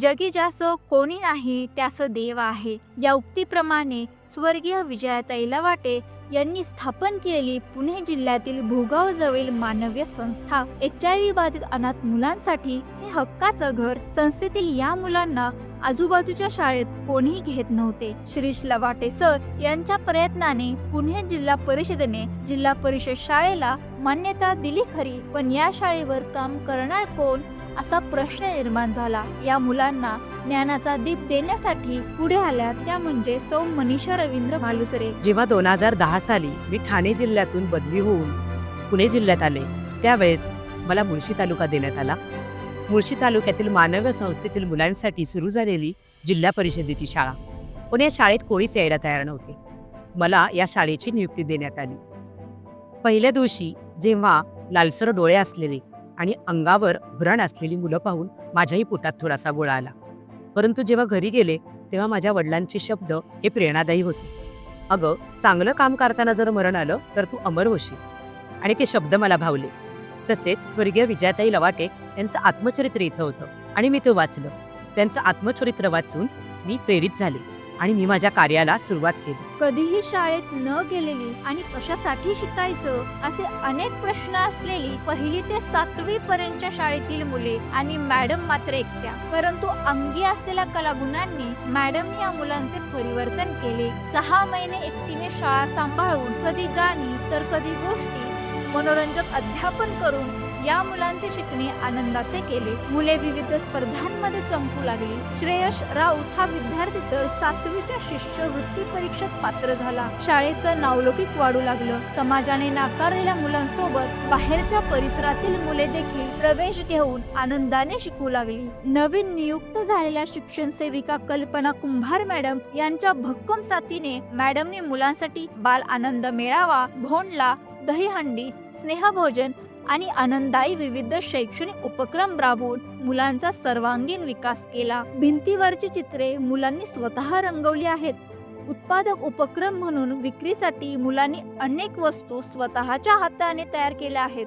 जगी ज्यास कोणी नाही त्यासं देव आहे. या उक्तीप्रमाणे स्वर्गीय विजया लवाटे यांनी स्थापन केलेली पुणे जिल्ह्यातील भोगाव जवळील मानवीय संस्था एच आय व्ही बाधित अनाथ मुलांसाठी हे हक्काचं घर संस्थेतील या मुलांना आजूबाजूच्या शाळेत कोणीही घेत नव्हते. श्रीश लवाटे सर यांच्या प्रयत्नाने पुणे जिल्हा परिषदेने जिल्हा परिषद शाळेला मान्यता दिली खरी पण या शाळेवर काम करणार कोण? असा प्रश्न निर्माण झाला. या मुलांना ज्ञानाचा दीप देण्यासाठी पुढे आल्या त्या म्हणजे सौ मनीषा रवींद्र मालुसरे जेव्हा दोन हजार दहा साली मी ठाणे जिल्ह्यातून बदली होऊन पुणे जिल्ह्यात आले त्यावेळेस मला मुळशी तालुका देण्यात आला. मुळशी तालुक्यातील मानव्य संस्थेतील मुलांसाठी सुरू झालेली जिल्हा परिषदेची शाळा. पण या शाळेत कोणीच यायला तयार नव्हते. मला या शाळेची नियुक्ती देण्यात आली. पहिल्या दिवशी जेव्हा लालसर डोळे असलेले आणि अंगावर भरण असलेली मुलं पाहून माझ्याही पोटात थोडासा गोळा आला. परंतु जेव्हा घरी गेले तेव्हा माझ्या वडिलांचे शब्द हे प्रेरणादायी होते. अगं चांगलं काम करताना जर मरण आलं तर तू अमर होशील. आणि ते शब्द मला भावले. तसेच स्वर्गीय विजयाताई लवाटे यांचं आत्मचरित्र इथं होतं आणि मी ते वाचलं. त्यांचं आत्मचरित्र वाचून मी प्रेरित झाले. आणि मी माझ्या कार्याला सुरुवात केली. कधीही शाळेत न गेलेली आणि कशासाठी शिकायचं असे अनेक प्रश्न असलेली पहिली ते सातवी पर्यंतच्या शाळेतील मुले आणि मॅडम मात्र एकट्या. परंतु अंगी असलेल्या कलागुणांनी मॅडम या मुलांचे परिवर्तन केले. सहा महिने एकटीने शाळा सांभाळून कधी गाणी तर कधी गोष्टी मनोरंजक अध्यापन करून या मुलांचे शिकणे आनंदाचे केले. मुले विविध स्पर्धांमध्ये चमकू लागली. श्रेयश राऊत हा विद्यार्थी तर सातवीच्या शिष्यवृत्ती परीक्षेत पात्र झाला. शाळेचं नावलौकिक वाढू लागलं. समाजाने नाकारलेल्या मुलांसोबत बाहेरच्या परिसरातील मुले देखील प्रवेश घेऊन आनंदाने शिकू लागली. नवीन नियुक्त झालेल्या शिक्षण सेविका कल्पना कुंभार मॅडम यांच्या भक्कम साथीने मॅडमने मुलांसाठी बाल आनंद मेळावा भोंडला दहीहंडी स्नेहभोजन आणि आनंददायी विविध शैक्षणिक उपक्रम राबवून मुलांचा सर्वांगीण विकास केला. भिंतीवरची चित्रे मुलांनी स्वतः रंगवली आहेत. उत्पादक उपक्रम म्हणून विक्रीसाठी मुलांनी अनेक वस्तू स्वतःच्या हाताने तयार केल्या आहेत.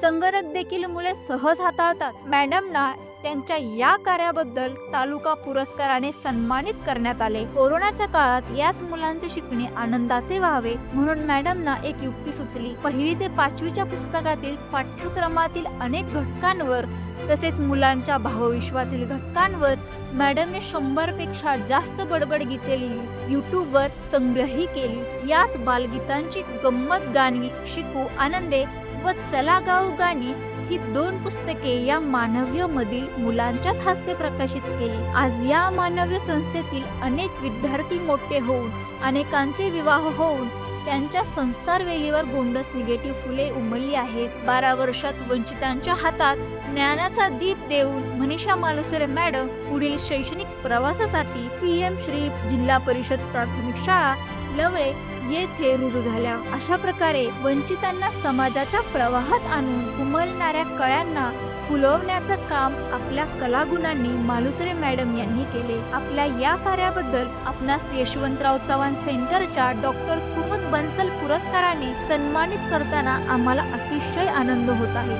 संगणक देखील मुले सहज हाताळतात. मॅडमना त्यांच्या या कार्याबद्दल तालुका पुरस्काराने सन्मानित करण्यात आले. कोरोनाच्या काळात याच मुलांचे शिकणे आनंदाचे व्हावे म्हणून मॅडमना एक युक्ती सुचली. पहिली ते पाचवीच्या पुस्तकातील पाठ्यक्रमातील अनेक घटकांवर तसेच मुलांच्या भावविश्वातील घटकांवर मॅडमने शंभरपेक्षा जास्त बडबड गीते लिहिली युट्यूबवर संग्रही केली. याच बालगीतांची गंमत गाणी शिकू आनंदे व चला गाऊ गाणी ही दोन पुस्तके या मानव्य मधील मुलांच्याच हस्ते प्रकाशित केली. आज या मानव्य संस्थेतील अनेक विद्यार्थी मोठे होऊन अनेकांचे विवाह होऊन त्यांच्या संसार वेलीवर गोंडस निगेटिव्ह फुले उमलली आहेत. बारा वर्षात वंचितांच्या हातात ज्ञानाचा दीप देऊन मनीषा मालुसरे मॅडम पुढील शैक्षणिक प्रवासासाठी पी एम श्री जिल्हा परिषद प्राथमिक शाळा लवळे येथे रुजू झाल्या. अशा प्रकारे वंचितांना समाजाच्या प्रवाहात आणून उमलणाऱ्या कळ्यांना फुलवण्याचं काम आपल्या कलागुणांनी मालुसरे मॅडम यांनी केले. आपल्या या कार्याबद्दल आपणास यशवंतराव चव्हाण सेंटरच्या डॉक्टर कुमुद बन्सल पुरस्काराने सन्मानित करताना आम्हाला अतिशय आनंद होत आहे.